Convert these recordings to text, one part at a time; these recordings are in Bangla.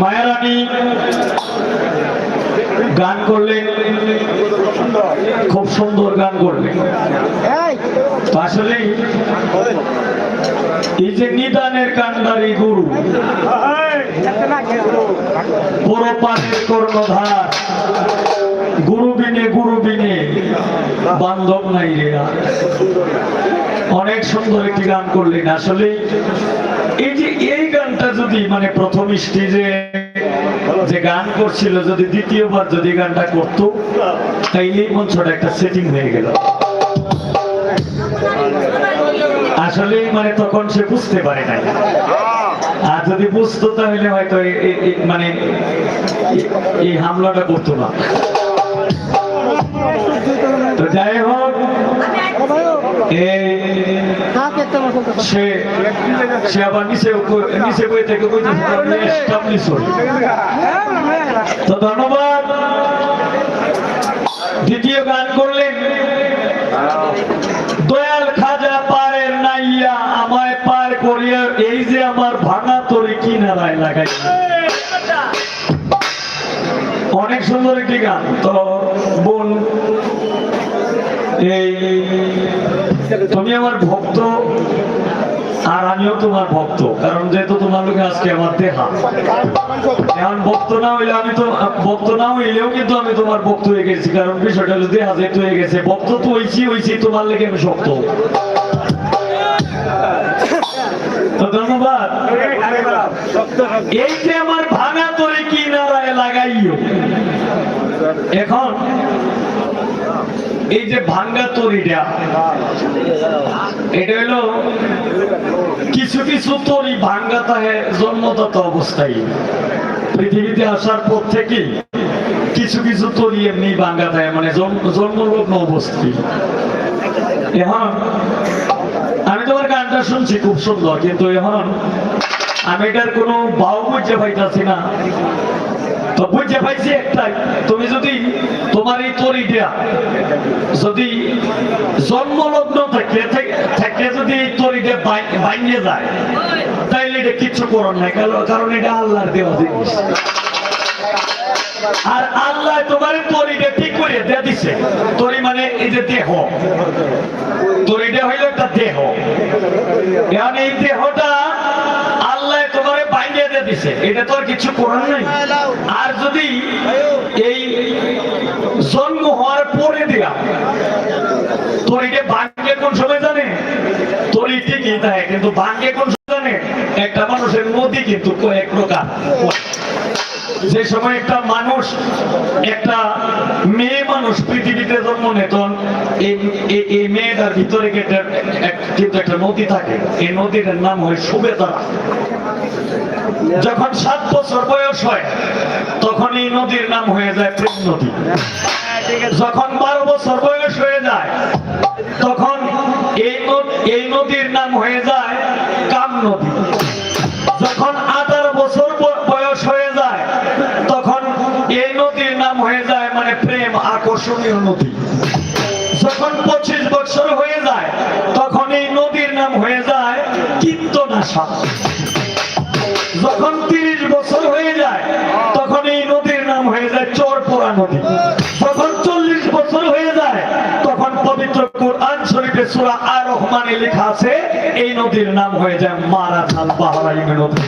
মায়ারানী গান করলেন খুব সুন্দর গান করলেন আসলে এই যে নিদানের কান্ডারি গুরু পুরো পানের কর্ণধার বিনে গুরু বিনে বান্ধব নাই রে অনেক সুন্দর একটি গান করলেন আসলে এই যে এই গানটা যদি মানে প্রথম স্টেজে যে গান করছিল যদি দ্বিতীয়বার যদি গানটা করতো তাইলে মঞ্চটা একটা সেটিং হয়ে গেল আসলে মানে তখন সে বুঝতে পারে নাই আর যদি বুঝতো তাহলে হয়তো মানে এই হামলাটা করতো না যাই হোক তো ধন্যবাদ। দয়াল খাজা পারের নাইয়া, আমায় পার করিয়া, এই যে আমার ভাঙা তরি কিনারায় লাগাই। অনেক সুন্দর একটি গান। তো বোন তুমি আমার ভক্ত, আর আমিও তোমার ভক্ত, কারণ যেহেতু তোমার লোকে আজকে আমার দেহা। এখন ভক্ত না হইলে আমি তো, ভক্ত না হইলেও কিন্তু আমি তোমার ভক্ত হয়ে গেছি, কারণ বিষয়টা হলো দেহা যেহেতু হয়ে গেছে, ভক্ত তো হইছি হইছি তোমার লেগে আমি শক্ত। তো ধন্যবাদ। এই যে আমার ভাঙা তরে কি নারায় লাগাইও। এখন এই যে ভাঙ্গা তরিটা, এটা হলো কিছু কিছু তরি ভাঙ্গা তাহে জন্মদাতা অবস্থায়। পৃথিবীতে আসার পর থেকে কিছু কিছু তরি এমনি ভাঙ্গা থাকে মানে জন্ম- জন্মলগ্ন অবস্থায় এখন আমি তোমার গানটা শুনছি খুব সুন্দর, কিন্তু এখন আমি এটার কোনো ভাও বুঝতে পাইতাছি না। তো বুঝতে পাইছি একটাই, তুমি যদি তোমার এই তরিটা যদি জন্মলগ্ন থেকে, থেকে- যদি এই তরিটা ভাঙিয়ে যায়, তাইলে এটা কিচ্ছু করার নাই, কারণ এটা আল্লাহর দেওয়া জিনিস। আর আল্লাহ তোমার তরিটা ঠিক করে দিয়ে দিছে। তরি মানে এই যে দেহ। তরিটা হইল একটা দেহ। এখন এই দেহটা আল্লাহ তোমার বাইরে দিয়ে দিছে, এটা তো আর কিছু করার নাই। আর যদি এই জন্ম হওয়ার পরে দিয়া। তরিকে ভাগ্যে কোন সময় জানে? তরি ঠিকই থাকে কিন্তু ভাঙ্গে কোন সময় জানে? একটা মানুষের নদী কিন্তু কয়েক প্রকার। যে সময় একটা মানুষ, একটা মেয়ে মানুষ পৃথিবীতে জন্ম নেয়, তখন এই- মেয়েটার ভিতরে কিন্তু একটা নদী থাকে। এই নদীর নাম হয় সুবেদারা। যখন সাত বছর বয়স হয়, তখন এই নদীর নাম হয়ে যায় প্রেম নদী। যখন বারো বছর বয়স হয়ে যায়, তখন এই নদীর নাম হয়ে যায় কাম নদী। আকর্ষণীয় নদী যখন পঁচিশ বছর হয়ে যায় তখন এই নদীর নাম হয়ে যায় কীর্তনাশা। যখন তিরিশ বছর হয়ে যায় তখন এই নদীর নাম হয়ে যায় চরপোড়া নদী। যখন চল্লিশ বছর হয়ে যায়, তখন পবিত্র কোরআন শরীফে সূরা আর রহমানে লেখা আছে, এই নদীর নাম হয়ে যায় মারাথাল বাহারাইন নদী।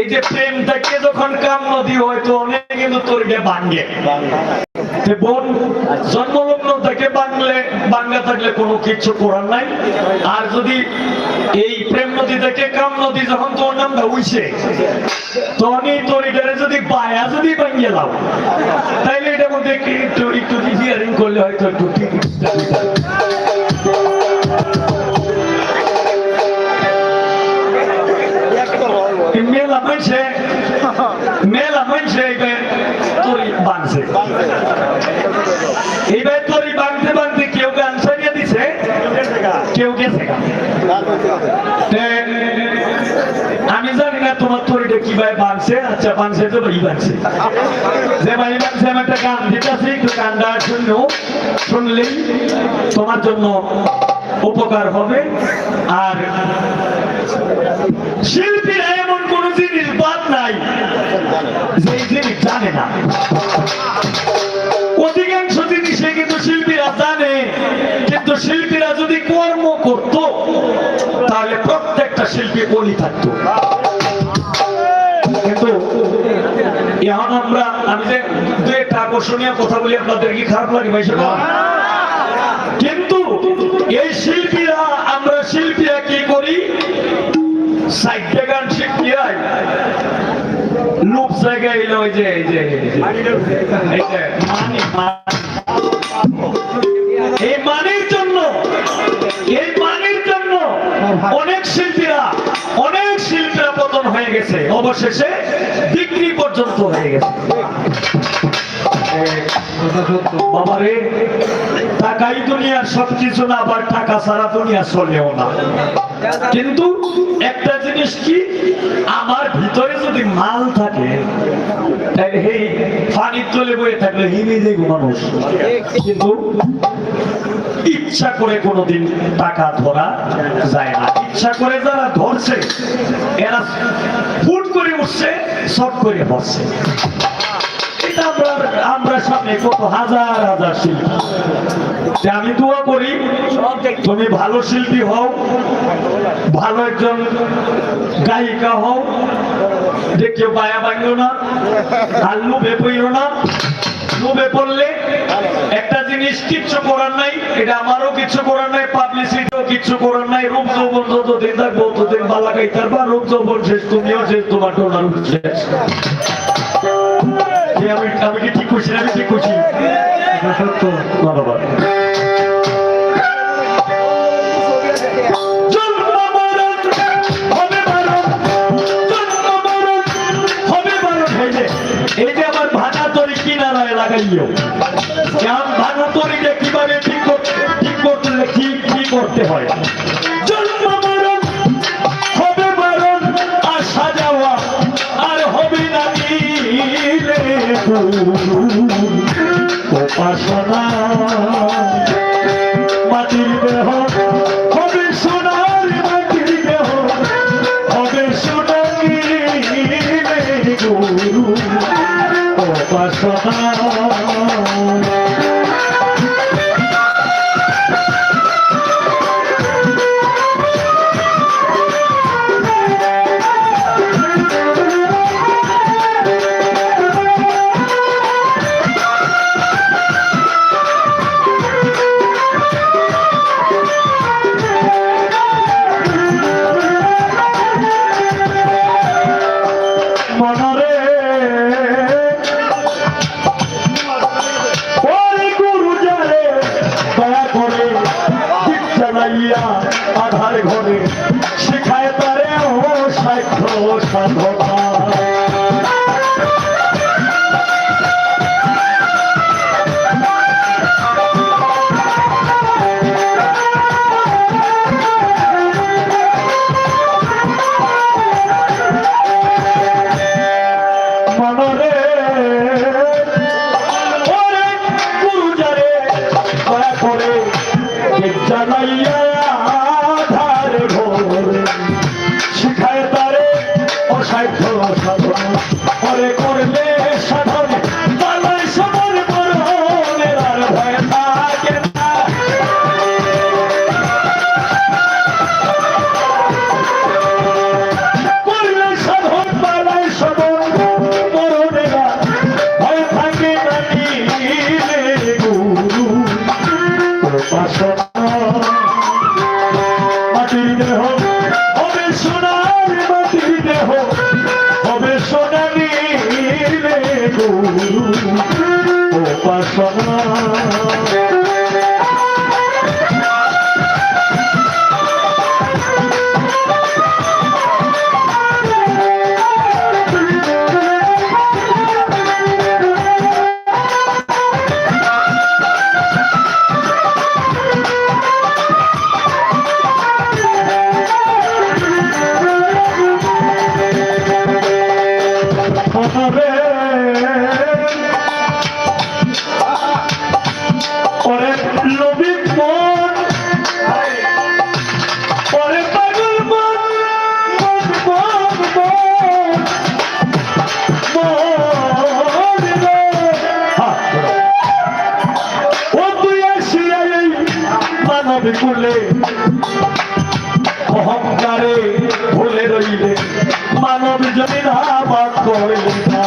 এই যে প্রেমটাকে যখন কাম নদী হয়তো অনেক কিন্তু তরিকে ভাঙ্গে বোন জন্মলগ্ন থেকে বাংলে বাংলা থাকলে কোনো কিছু করার নাই। আর যদি এই প্রেম নদী থেকে কাম নদী যখন তোর নামটা উইছে তখন এই তরিটারে যদি পায়া যদি ভাঙিয়ে দাও তাইলে এটার মধ্যে একটু একটু একটু রিপেয়ারিং করলে হয়তো একটু ঠিক এইবার তরি বানতে বানতে কেউ গান সারিয়ে দিছে? কেউ গেছে? আমি জানি না তোমার তরিটা কীভাবে বানছে আচ্ছা বানছে তো ভাই বানছে যে ভাই বানছে আমি একটা গান দিতেছি, একটু গানটা শুনো শুনলেই তোমার জন্য উপকার হবে। আর শিল্পীরা এমন কোন জিনিস বাদ নাই যে জিনিস জানে না। অধিকাংশ জিনিসে কিন্তু শিল্পীরা জানে। কিন্তু শিল্পীরা যদি কর্ম করত, তাহলে প্রত্যেকটা শিল্পী বলি থাকতো। কিন্তু এখন আমরা, আমি যে দু একটা আকর্ষণীয় কথা বলি, আপনাদের কি খারাপ লাগে ভাই সেটা? কিন্তু এই শিল্পীরা, আমরা শিল্পীরা কি করি? সাহিত্য গান শিল্পীরাই লোক জায়গায় এলো ওই যে এই যে মানি। এই মানির জন্য এই মানির জন্য অনেক শিল্পীরা অনেক শিল্পীরা পতন হয়ে গেছে। অবশেষে বিক্রি পর্যন্ত হয়ে গেছে। বাবারে টাকাই দুনিয়ার সবকিছু না আবার টাকা ছাড়া দুনিয়া চলেও না। কিন্তু একটা জিনিস কি আমার ভিতরে যদি মাল থাকে, তাহলে বয়ে থাকলে মানুষ। কিন্তু ইচ্ছা করে কোনোদিন টাকা ধরা যায় না। ইচ্ছা করে যারা ধরছে, এরা ফুট করে উঠছে সব করে এটা আমরা সামনে কত হাজার হাজার শিল্পী। আমি দোয়া করি, তুমি ভালো শিল্পী হও, ভালো একজন গায়িকা হও যে কেউ বায়া বাঙলো না, আর লোভে পইও না। লোভে পড়লে একটা জিনিস কিচ্ছু করার নাই, এটা আমারও কিছু করার নাই, পাবলিসিটিও কিছু করার নাই, রূপ যৌবন যতদিন থাকব ততদিন বালা গাইতার বা রূপ যৌবন শেষ, তুমিও শেষ তোমার টোনার শেষ। আমি আমি কি না? আমি ঠিক করছি সত্য ধন্যবাদ। এই যে- আমার ভাঙা তরি তরিটা কীভাবে ঠিক করতে ঠিক কি কি করতে হয় লাইয়া আধার ঘরে শিখায় তারে ও সাক্ষ্য সাধনা। জানাইয়া ধার ঘরে শিখায় তারে অসাধ্য সাধন। করে করলে সাধন। বালাই সবার মরণের আর ভয় থাকে না। করলে সাধন, বালাই সবার মরণের আর ভয় থাকে না গুরু? উপাসনা উপাসনা বিপুলে অহংকারে ভুলে রইলে মানব জমির আবাদ করিতা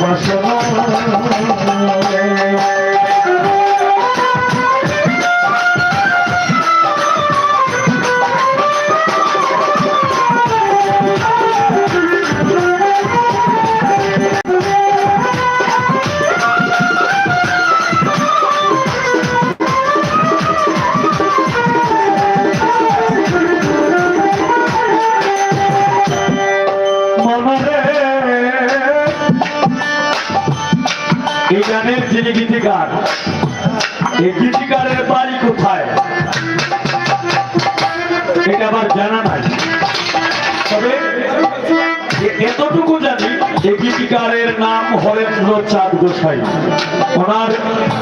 উপাসনা গীতিকারের নাম হরেন্দ্র চাঁদ গোসাই। ওনার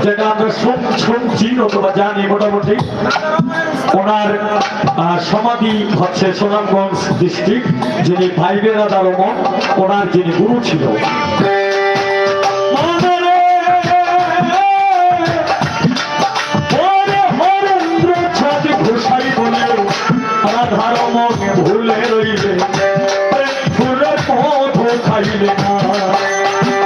যেটা আমরা শুন- শুনছি অথবা জানি মোটামুটি, ওনার সমাধি হচ্ছে সুনামগঞ্জ ডিস্ট্রিক্ট যিনি ভাই বেরাদার ওমর ওনার যিনি গুরু ছিল। মনে ভুলে রইলে প্রেম পথ খাইলে না।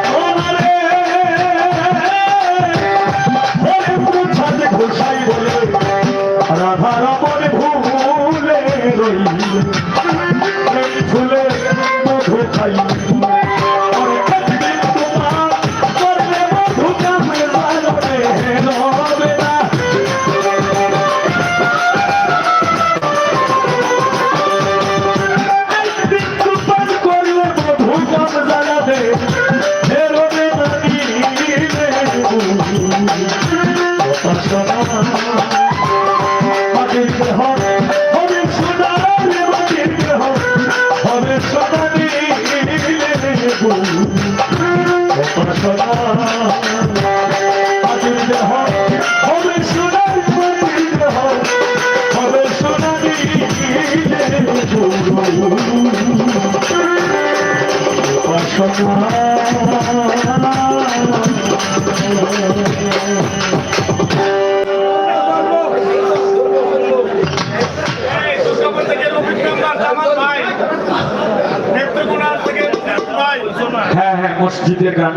হ্যাঁ হ্যাঁ মসজিদের গান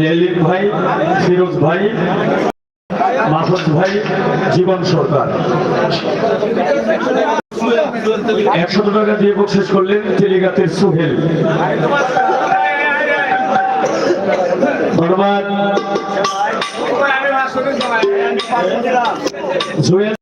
লেলিন ভাই, ফিরোজ ভাই মাহফুজ ভাই, জীবন সরকার। একশো টাকা দিয়ে বকশেষ করলেন টেলিগাতের সোহেল। ধন্যবাদ। জুয়েল।